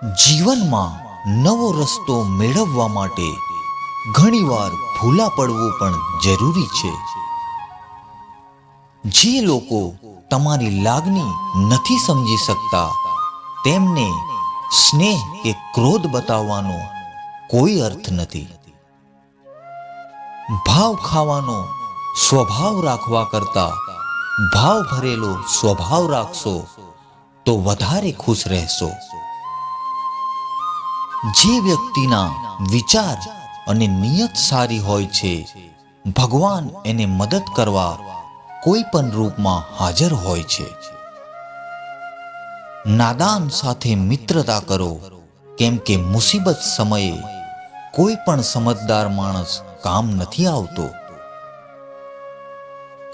જીવનમાં નવો રસ્તો મેળવવા માટે ઘણીવાર ભૂલા પડવું પણ જરૂરી છે. જે લોકો તમારી લાગણી નથી સમજી શકતા, તેમને સ્નેહ કે ક્રોધ બતાવવાનો કોઈ અર્થ નથી. ભાવ ખાવાનો સ્વભાવ રાખવા કરતા ભાવ ભરેલો સ્વભાવ રાખશો, તો વધારે ખુશ રહેશો. જે વ્યક્તિના વિચાર અને નિયત સારી હોય છે, ભગવાન એને મદદ કરવા કોઈ પણ રૂપમાં હાજર હોય છે. નાદાન સાથે મિત્રતા કરો, કેમ કે મુસીબત સમયે કોઈ પણ સમજદાર માણસ કામ નથી આવતો.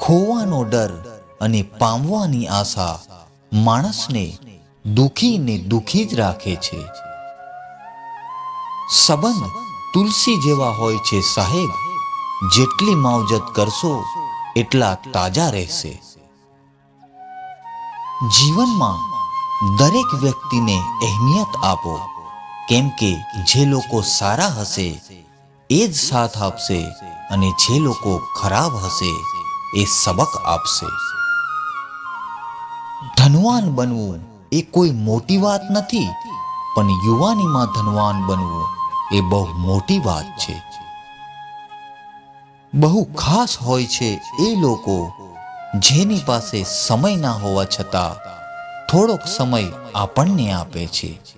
ખોવાનો ડર અને પામવાની આશા માણસને દુખી ને દુખી જ રાખે છે. સંબંધ તુલસી જેવા હોય છે સાહેબ. જેટલી માવજત કરશો, એટલા તાજા રહેશે. જીવનમાં દરેક વ્યક્તિને અહેમિયત આપો, કેમ કે જે લોકો સારા હશે, એ જ સાથ આપશે અને જે લોકો ખરાબ હશે, એ સબક આપશે. ધનવાન બનવું એ કોઈ મોટી વાત નથી, પણ યુવાનીમાં ધનવાન બનવું એ બહુ મોટી વાત છે. બહુ ખાસ હોય છે એ લોકો જેની પાસે સમય ના હોવા છતાં થોડોક સમય આપણને આપે છે.